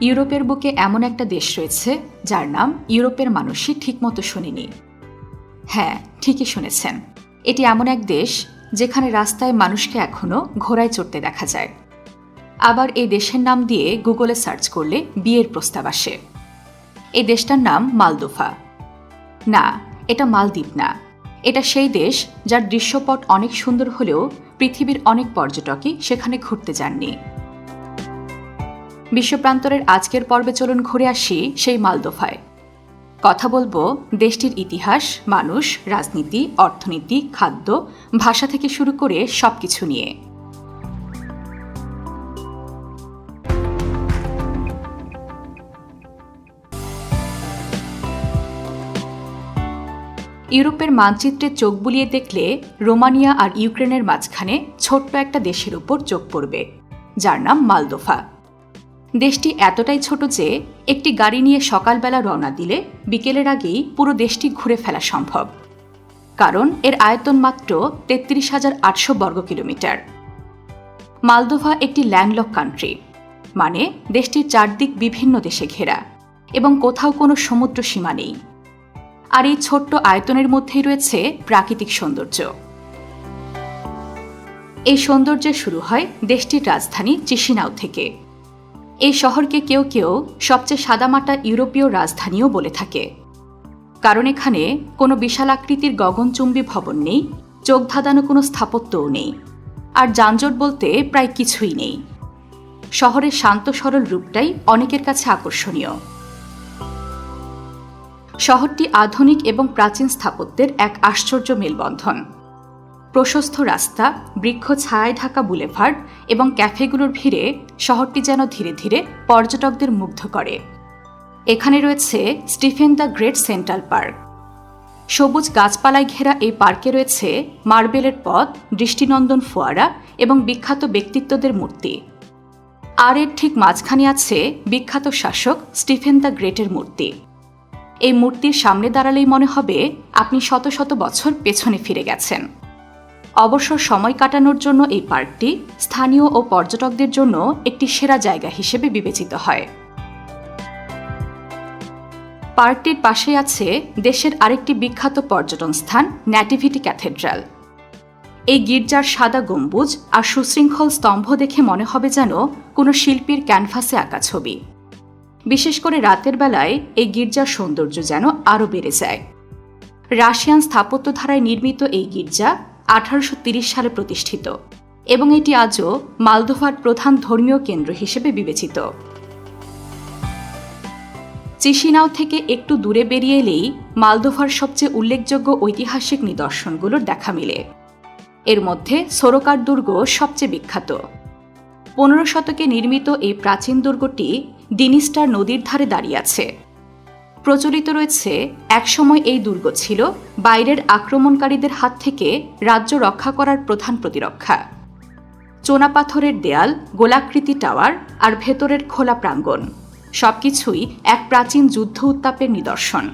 ইউরোপের বুকে এমন একটা দেশ রয়েছে, যার নাম ইউরোপের মানুষই ঠিকমতো শুনিনি। হ্যাঁ ঠিকই শুনেছেন। এটি এমন এক দেশ যেখানে রাস্তায় মানুষকে এখনও ঘোড়ায় চড়তে দেখা যায়। আবার এই দেশের নাম দিয়ে গুগলে সার্চ করলে বিয়ের প্রস্তাব আসে। এই দেশটার নাম মালদোফা না, এটা মালদ্বীপ না। এটা সেই দেশ যার দৃশ্যপট অনেক সুন্দর হলেও পৃথিবীর অনেক পর্যটকই সেখানে ঘুরতে যাননি। বিশ্বপ্রান্তরের আজকের পর্বে চলুন ঘুরে আসি সেই মালদোফায়। কথা বলব দেশটির ইতিহাস, মানুষ, রাজনীতি, অর্থনীতি, খাদ্য, ভাষা থেকে শুরু করে সবকিছু নিয়ে। ইউরোপের মানচিত্রে চোখ বুলিয়ে দেখলে রোমানিয়া আর ইউক্রেনের মাঝখানে ছোট্ট একটা দেশের উপর চোখ পড়বে, যার নাম মালদোফা। দেশটি এতটাই ছোট যে একটি গাড়ি নিয়ে সকালবেলা রওনা দিলে বিকেলের আগেই পুরো দেশটি ঘুরে ফেলা সম্ভব। কারণ এর আয়তন মাত্র তেত্রিশ হাজার আটশো বর্গ কিলোমিটার। মালদোভা একটি ল্যান্ডলক কান্ট্রি মানে দেশটির চারদিক বিভিন্ন দেশে ঘেরা এবং কোথাও কোনো সমুদ্র সীমা নেই। আর এই ছোট্ট আয়তনের মধ্যেই রয়েছে প্রাকৃতিক সৌন্দর্য। এই সৌন্দর্যের শুরু হয় দেশটির রাজধানী চিসিনাও থেকে। এই শহরকে কেউ কেউ সবচেয়ে সাদামাটা ইউরোপীয় রাজধানীও বলে থাকে। কারণ এখানে কোনো বিশাল আকৃতির গগনচুম্বী ভবন নেই, চোখ ধাঁধানো কোনো স্থাপত্যও নেই, আর যানজট বলতে প্রায় কিছুই নেই। শহরের শান্ত সরল রূপটাই অনেকের কাছে আকর্ষণীয়। শহরটি আধুনিক এবং প্রাচীন স্থাপত্যের এক আশ্চর্য মেলবন্ধন। প্রশস্ত রাস্তা, বৃক্ষ ছায়ায় ঢাকা বুলেভার্ড এবং ক্যাফেগুলোর ভিড়ে শহরটি যেন ধীরে ধীরে পর্যটকদের মুগ্ধ করে। এখানে রয়েছে Stephen the great central park. সবুজ গাছপালায় ঘেরা এই পার্কে রয়েছে মার্বেলের পথ, দৃষ্টিনন্দন ফোয়ারা এবং বিখ্যাত ব্যক্তিত্বদের মূর্তি। আর এর ঠিক মাঝখানে আছে বিখ্যাত শাসক স্টিফেন দ্য গ্রেটের মূর্তি। এই মূর্তির সামনে দাঁড়ালেই মনে হবে আপনি শত শত বছর পেছনে ফিরে গেছেন। অবসর সময় কাটানোর জন্য এই পার্কটি স্থানীয় ও পর্যটকদের জন্য একটি সেরা জায়গা হিসেবে বিবেচিত হয়। পার্কটির পাশে আছে দেশের আরেকটি বিখ্যাত পর্যটন স্থান, ন্যাটিভিটি ক্যাথেড্রাল। এই গির্জার সাদা গম্বুজ আর সুশৃঙ্খল স্তম্ভ দেখে মনে হবে যেন কোনো শিল্পীর ক্যানভাসে আঁকা ছবি। বিশেষ করে রাতের বেলায় এই গির্জার সৌন্দর্য যেন আরও বেড়ে যায়। রাশিয়ান স্থাপত্য ধারায় নির্মিত এই গির্জা আঠারোশো সালে প্রতিষ্ঠিত এবং এটি আজও মালদোভার প্রধান ধর্মীয় কেন্দ্র হিসেবে বিবেচিত। চিসিনাও থেকে একটু দূরে বেরিয়ে এলেই মালদোভার সবচেয়ে উল্লেখযোগ্য ঐতিহাসিক নিদর্শনগুলোর দেখা মিলে। এর মধ্যে সোরকার দুর্গ সবচেয়ে বিখ্যাত। পনেরো শতকে নির্মিত এই প্রাচীন দুর্গটি ডিনিস্টার নদীর ধারে দাঁড়িয়ে আছে। প্রচলিত রয়েছে একসময় এই দুর্গ ছিল বাইরের আক্রমণকারীদের হাত থেকে রাজ্য রক্ষা করার প্রধান প্রতিরক্ষা। চোনাপাথরের দেয়াল, গোলাকৃতি টাওয়ার আর ভেতরের খোলা প্রাঙ্গণ। সবকিছুই এক প্রাচীন যুদ্ধ উত্তাপের নিদর্শন।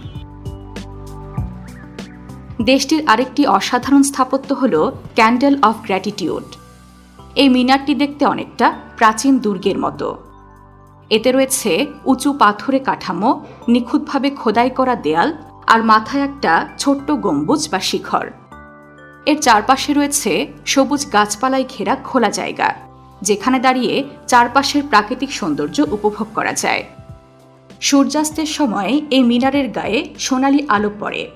দেশটির আরেকটি অসাধারণ স্থাপত্য হল ক্যান্ডেল অফ গ্র্যাটিটিউড। এই মিনারটি দেখতে অনেকটা প্রাচীন দুর্গের মতো। এতে রয়েছে উঁচু পাথরে কাঠামো, নিখুঁতভাবে খোদাই করা দেয়াল আর মাথায় একটা ছোট্ট গম্বুজ বা শিখর। এর চারপাশে রয়েছে সবুজ গাছপালায় ঘেরা খোলা জায়গা, যেখানে দাঁড়িয়ে চারপাশের প্রাকৃতিক সৌন্দর্য উপভোগ করা যায়। সূর্যাস্তের সময় এই মিনারের গায়ে সোনালি আলো পড়ে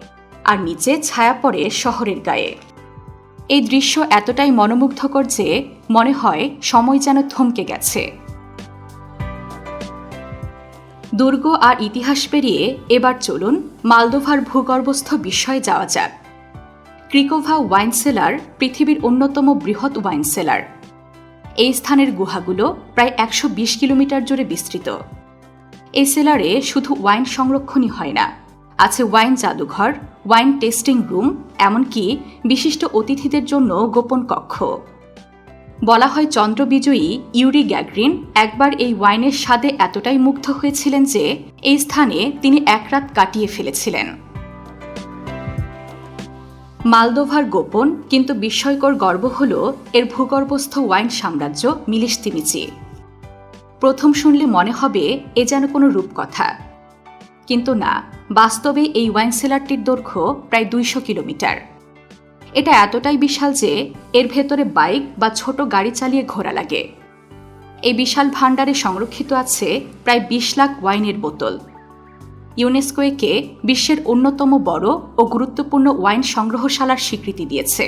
আর নিচে ছায়া পড়ে শহরের গায়ে। এই দৃশ্য এতটাই মনোমুগ্ধকর যে মনে হয় সময় যেন থমকে গেছে। দুর্গ আর ইতিহাস পেরিয়ে এবার চলুন মালদোভার ভূগর্ভস্থ বিষয়ে যাওয়া যাক। ক্রিকোভা ওয়াইন সেলার পৃথিবীর অন্যতম বৃহৎ ওয়াইন সেলার। এই স্থানের গুহাগুলো প্রায় একশো বিশ কিলোমিটার জুড়ে বিস্তৃত। এই সেলারে শুধু ওয়াইন সংরক্ষণই হয় না, আছে ওয়াইন জাদুঘর, ওয়াইন টেস্টিং রুম, এমনকি বিশিষ্ট অতিথিদের জন্য গোপন কক্ষ। বলা হয় চন্দ্রবিজয়ী ইউরি গ্যাগ্রিন একবার এই ওয়াইনের স্বাদে এতটাই মুগ্ধ হয়েছিলেন যে এই স্থানে তিনি এক রাত কাটিয়ে ফেলেছিলেন। মালদোভার গোপন কিন্তু বিস্ময়কর গর্ব হল এর ভূগর্ভস্থ ওয়াইন সাম্রাজ্য মিলিস্তিমিচি প্রথম শুনলে মনে হবে এ যেন কোনো রূপকথা। কিন্তু না, বাস্তবে এই ওয়াইন সেলারটির দৈর্ঘ্য প্রায় দুইশো কিলোমিটার। এটা এতটাই বিশাল যে এর ভেতরে বাইক বা ছোট গাড়ি চালিয়ে ঘোরা লাগে। এই বিশাল ভাণ্ডারে সংরক্ষিত আছে প্রায় বিশ লাখ ওয়াইনের বোতল। ইউনেস্কো একে বিশ্বের অন্যতম বড় ও গুরুত্বপূর্ণ ওয়াইন সংগ্রহশালার স্বীকৃতি দিয়েছে।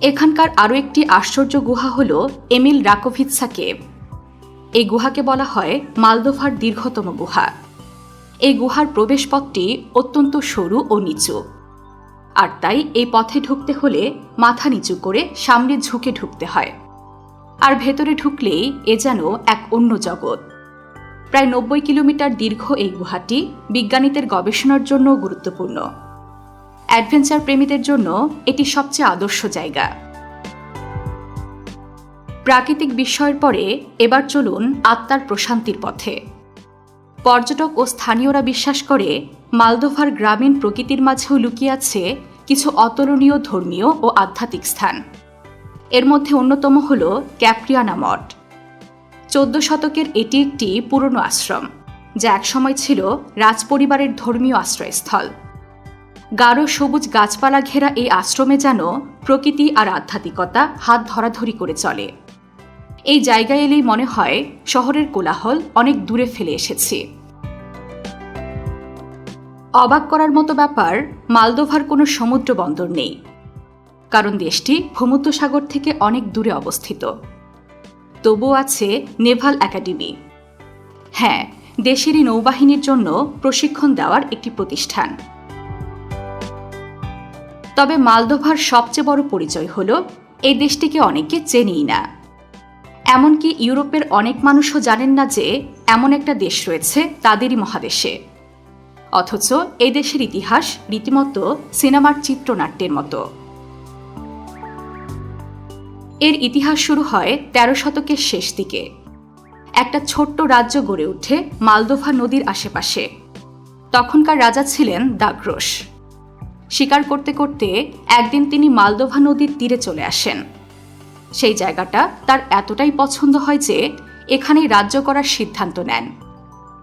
এখানকার আরও একটি আশ্চর্য গুহা হল এমিল রাকোভিৎসা কেভ এই গুহাকে বলা হয় মালদোভার দীর্ঘতম গুহা। এই গুহার প্রবেশপথটি অত্যন্ত সরু ও নিচু। আর তাই এই পথে ঢুকতে হলে মাথা নিচু করে সামনে ঝুঁকে ঢুকতে হয়। আর ভেতরে ঢুকলেই এ যেন এক অন্য জগৎ। প্রায় নব্বই কিলোমিটার দীর্ঘ এই গুহাটি বিজ্ঞানীদের গবেষণার জন্য গুরুত্বপূর্ণ। অ্যাডভেঞ্চার প্রেমীদের জন্য এটি সবচেয়ে আদর্শ জায়গা। প্রাকৃতিক বিস্ময়ের পরে এবার চলুন আত্মার প্রশান্তির পথে। পর্যটক ও স্থানীয়রা বিশ্বাস করে, মালদোভার গ্রামীণ প্রকৃতির মাঝেও লুকিয়ে আছে কিছু অতুলনীয় ধর্মীয় ও আধ্যাত্মিক স্থান। এর মধ্যে অন্যতম হল ক্যাপ্রিয়ানা মঠ। চোদ্দ শতকের এটি একটি পুরনো আশ্রম, যা একসময় ছিল রাজপরিবারের ধর্মীয় আশ্রয়স্থল। গাঢ় সবুজ গাছপালা ঘেরা এই আশ্রমে যেন প্রকৃতি আর আধ্যাত্মিকতা হাত ধরাধরি করে চলে। এই জায়গায় এলেই মনে হয় শহরের কোলাহল অনেক দূরে ফেলে এসেছি। অবাক করার মতো ব্যাপার মালদোভার কোনো সমুদ্র বন্দর নেই। কারণ দেশটি ভূমধ্যসাগর থেকে অনেক দূরে অবস্থিত। তবুও আছে নেভাল একাডেমি। হ্যাঁ দেশেরই নৌবাহিনীর জন্য প্রশিক্ষণ দেওয়ার একটি প্রতিষ্ঠান। তবে মালদোভার সবচেয়ে বড় পরিচয় হল, এই দেশটিকে অনেকে চেনেই না। এমনকি ইউরোপের অনেক মানুষও জানেন না যে এমন একটা দেশ রয়েছে তাদেরই মহাদেশে। অথচ এই দেশের ইতিহাস রীতিমতো সিনেমার চিত্রনাট্যের মতো। এর ইতিহাস শুরু হয় তেরো শতকের শেষ দিকে। একটা ছোট্ট রাজ্য গড়ে ওঠে মালদোভা নদীর আশেপাশে। তখনকার রাজা ছিলেন দাগ্রোস শিকার করতে করতে একদিন তিনি মালদোভা নদীর তীরে চলে আসেন। সেই জায়গাটা তার এতটাই পছন্দ হয় যে এখানেই রাজ্য করার সিদ্ধান্ত নেন।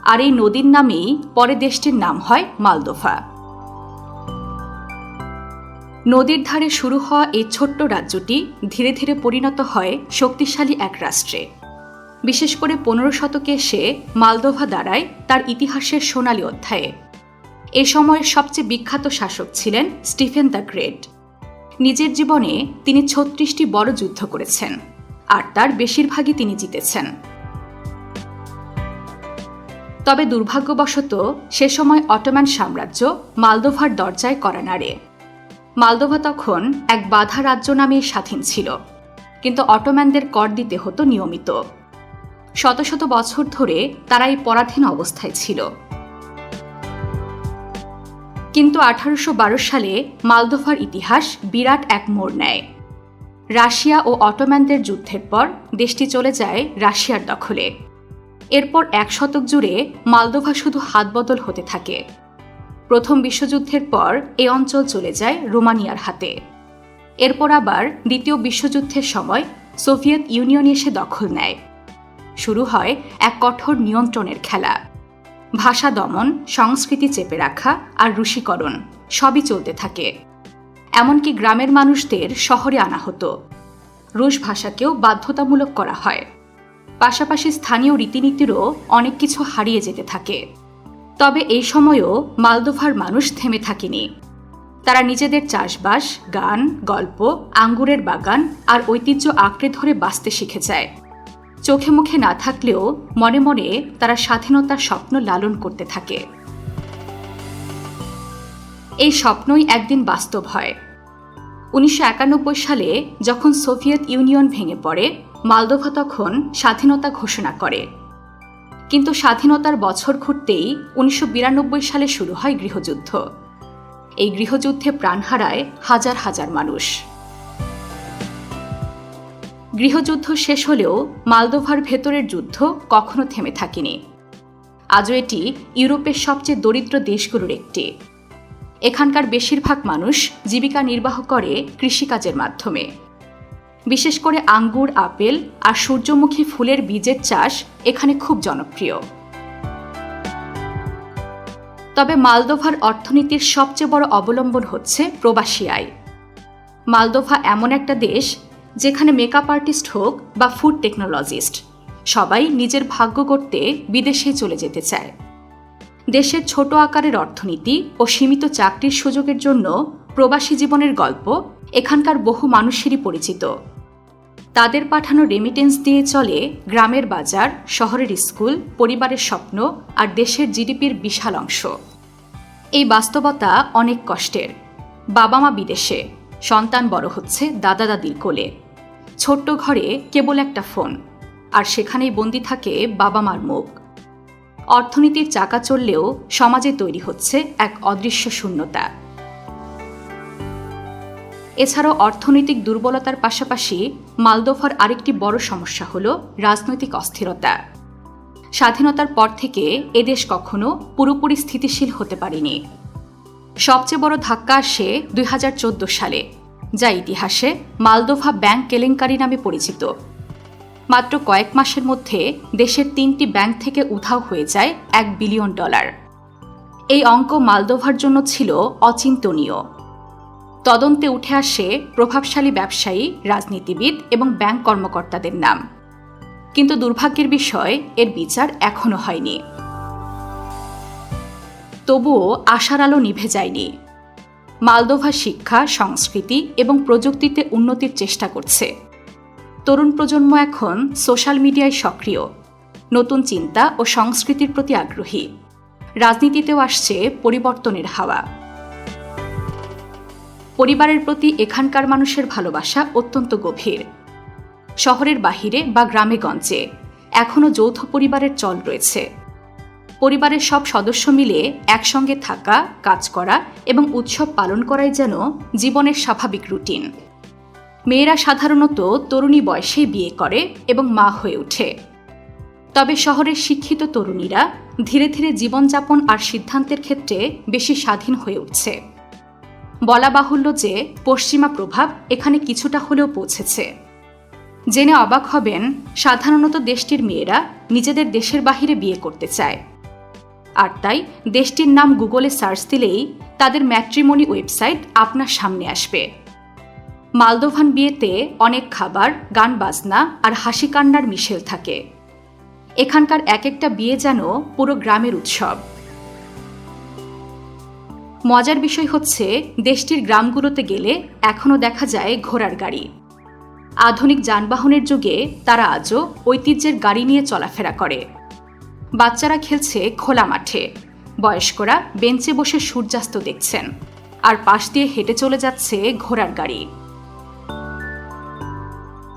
আর এই নদীর নামেই পরে দেশটির নাম হয় মালদোভা। নদীর ধারে শুরু হওয়া এই ছোট্ট রাজ্যটি ধীরে ধীরে পরিণত হয় শক্তিশালী এক রাষ্ট্রে। বিশেষ করে পনেরো শতকে এসে মালদোভা দ্বারায় তার ইতিহাসের সোনালী অধ্যায়ে। এ সময়ের সবচেয়ে বিখ্যাত শাসক ছিলেন স্টিফেন দ্য গ্রেট। নিজের জীবনে তিনি ছত্রিশটি বড় যুদ্ধ করেছেন, আর তার বেশিরভাগই তিনি জিতেছেন। তবে দুর্ভাগ্যবশত সে সময় অটোম্যান সাম্রাজ্য মালদোভার দরজায় করা নাড়ে। মালদোভা তখন এক বাধা রাজ্য নামে স্বাধীন ছিল, কিন্তু অটোম্যানদের কর দিতে হতো নিয়মিত। শত শত বছর ধরে তারা এই পরাধীন অবস্থায় ছিল। কিন্তু আঠারোশো বারো সালে মালদোভার ইতিহাস বিরাট এক মোড় নেয়। রাশিয়া ও অটোম্যানদের যুদ্ধের পর দেশটি চলে যায় রাশিয়ার দখলে। এরপর এক শতক জুড়ে মালদোভা শুধু হাতবদল হতে থাকে। প্রথম বিশ্বযুদ্ধের পর এই অঞ্চল চলে যায় রোমানিয়ার হাতে। এরপর আবার দ্বিতীয় বিশ্বযুদ্ধের সময় সোভিয়েত ইউনিয়ন এসে দখল নেয়। শুরু হয় এক কঠোর নিয়ন্ত্রণের খেলা। ভাষা দমন, সংস্কৃতি চেপে রাখা আর রুশীকরণ সবই চলতে থাকে। এমনকি গ্রামের মানুষদের শহরে আনা হতো। রুশ ভাষাকেও বাধ্যতামূলক করা হয়। পাশাপাশি স্থানীয় রীতিনীতিরও অনেক কিছু হারিয়ে যেতে থাকে। তবে এই সময়েও মালদোভার মানুষ থেমে থাকেনি। তারা নিজেদের চাষবাস, গান, গল্প, আঙ্গুরের বাগান আর ঐতিহ্য আঁকড়ে ধরে বাঁচতে শিখে যায়। চোখে মুখে না থাকলেও মনে মনে তারা স্বাধীনতার স্বপ্ন লালন করতে থাকে। এই স্বপ্নই একদিন বাস্তব হয়। উনিশশো একানব্বই সালে যখন সোভিয়েত ইউনিয়ন ভেঙে পড়ে, মালদোভা তখন স্বাধীনতা ঘোষণা করে। কিন্তু স্বাধীনতার বছর ঘুরতেই উনিশশো বিরানব্বই সালে শুরু হয় গৃহযুদ্ধ। এই গৃহযুদ্ধে প্রাণ হারায় হাজার হাজার মানুষ। গৃহযুদ্ধ শেষ হলেও মালদোভার ভেতরের যুদ্ধ কখনো থেমে থাকেনি। আজও এটি ইউরোপের সবচেয়ে দরিদ্র দেশগুলোর একটি। এখানকার বেশিরভাগ মানুষ জীবিকা নির্বাহ করে কৃষিকাজের মাধ্যমে। বিশেষ করে আঙ্গুর, আপেল আর সূর্যমুখী ফুলের বীজের চাষ এখানে খুব জনপ্রিয়। তবে মালদোভার অর্থনীতির সবচেয়ে বড় অবলম্বন হচ্ছে প্রবাসী আয়। মালদোভা এমন একটা দেশ যেখানে মেকআপ আর্টিস্ট হোক বা ফুড টেকনোলজিস্ট সবাই নিজের ভাগ্য করতে বিদেশে চলে যেতে চায়। দেশের ছোট আকারের অর্থনীতি ও সীমিত চাকরির সুযোগের জন্য প্রবাসী জীবনের গল্প এখানকার বহু মানুষেরই পরিচিত। তাদের পাঠানো রেমিটেন্স দিয়ে চলে গ্রামের বাজার, শহরের স্কুল, পরিবারের স্বপ্ন আর দেশের জিডিপির বিশাল অংশ। এই বাস্তবতা অনেক কষ্টের। বাবা মা বিদেশে সন্তান বড় হচ্ছে দাদা দাদির কোলে। ছোট্ট ঘরে কেবল একটা ফোন, আর সেখানেই বন্দি থাকে বাবা মার মুখ। অর্থনীতির চাকা চললেও সমাজে তৈরি হচ্ছে এক অদৃশ্য শূন্যতা। এছাড়াও অর্থনৈতিক দুর্বলতার পাশাপাশি মালদোভার আরেকটি বড় সমস্যা হল রাজনৈতিক অস্থিরতা। স্বাধীনতার পর থেকে এদেশ কখনো পুরোপুরি স্থিতিশীল হতে পারেনি। সবচেয়ে বড় ধাক্কা আসে দুই হাজার চোদ্দ সালে, যা ইতিহাসে মালদোভা ব্যাংক কেলেঙ্কারি নামে পরিচিত। মাত্র কয়েক মাসের মধ্যে দেশের তিনটি ব্যাংক থেকে উধাও হয়ে যায় এক বিলিয়ন ডলার। এই অঙ্ক মালদোভার জন্য ছিল অচিন্তনীয়। তদন্তে উঠে আসে প্রভাবশালী ব্যবসায়ী, রাজনীতিবিদ এবং ব্যাংক কর্মকর্তাদের নাম। কিন্তু দুর্ভাগ্যের বিষয়, এর বিচার এখনও হয়নি। তবুও আশার আলো নিভে যায়নি। মালদোভা শিক্ষা, সংস্কৃতি এবং প্রযুক্তিতে উন্নতির চেষ্টা করছে। তরুণ প্রজন্ম এখন সোশ্যাল মিডিয়ায় সক্রিয়। নতুন চিন্তা ও সংস্কৃতির প্রতি আগ্রহী। রাজনীতিতেও আসছে পরিবর্তনের হাওয়া। পরিবারের প্রতি এখানকার মানুষের ভালোবাসা অত্যন্ত গভীর। শহরের বাহিরে বা গ্রামে গঞ্জে এখনও যৌথ পরিবারের চল রয়েছে। পরিবারের সব সদস্য মিলে একসঙ্গে থাকা, কাজ করা এবং উৎসব পালন করাই যেন জীবনের স্বাভাবিক রুটিন। মেয়েরা সাধারণত তরুণী বয়সে বিয়ে করে এবং মা হয়ে ওঠে। তবে শহরের শিক্ষিত তরুণীরা ধীরে ধীরে জীবনযাপন আর সিদ্ধান্তের ক্ষেত্রে বেশি স্বাধীন হয়ে উঠছে। বলা বাহুল্য যে পশ্চিমা প্রভাব এখানে কিছুটা হলেও পৌঁছেছে। জেনে অবাক হবেন, সাধারণত দেশটির মেয়েরা নিজেদের দেশের বাহিরে বিয়ে করতে চায়। আর তাই দেশটির নাম গুগলে সার্চ দিলেই তাদের ম্যাট্রিমনি ওয়েবসাইট আপনার সামনে আসবে। মালদোভান বিয়েতে অনেক খাবার, গান বাজনা আর হাসি কান্নার মিশেল থাকে। এখানকার এক একটা বিয়ে যেন পুরো গ্রামের উৎসব। মজার বিষয় হচ্ছে দেশটির গ্রামগুলোতে গেলে এখনও দেখা যায় ঘোড়ার গাড়ি। আধুনিক যানবাহনের যুগে তারা আজও ঐতিহ্যের গাড়ি নিয়ে চলাফেরা করে। বাচ্চারা খেলছে খোলা মাঠে। বয়স্করা বেঞ্চে বসে সূর্যাস্ত দেখছেন। আর পাশ দিয়ে হেঁটে চলে যাচ্ছে ঘোড়ার গাড়ি।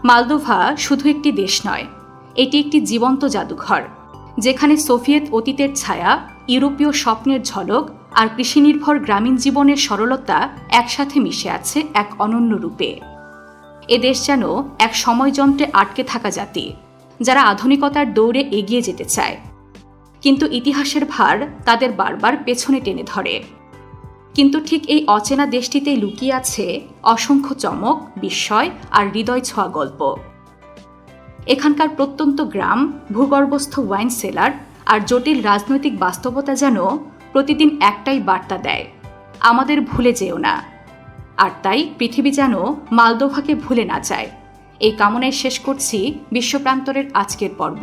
মালদোভা শুধু একটি দেশ নয়, এটি একটি জীবন্ত জাদুঘর, যেখানে সোভিয়েত অতীতের ছায়া, ইউরোপীয় স্বপ্নের ঝলক আর কৃষিনির্ভর গ্রামীণ জীবনের সরলতা একসাথে মিশে আছে এক অনন্য রূপে। এ দেশ যেন এক সময়যন্ত্রে আটকে থাকা জাতি, যারা আধুনিকতার দৌড়ে এগিয়ে যেতে চায়। কিন্তু ইতিহাসের ভার তাদের বারবার পেছনে টেনে ধরে। কিন্তু ঠিক এই অচেনা দেশটিতেই লুকিয়ে আছে অসংখ্য চমক, বিস্ময় আর হৃদয় ছোঁয়া গল্প। এখানকার প্রত্যন্ত গ্রাম, ভূগর্ভস্থ ওয়াইন সেলার আর জটিল রাজনৈতিক বাস্তবতা যেন প্রতিদিন একটাই বার্তা দেয়, আমাদের ভুলে যেও না। আর তাই পৃথিবী যেন মালদোভাকে ভুলে না যায়। এই কামনায় শেষ করছি বিশ্বপ্রান্তরের আজকের পর্ব।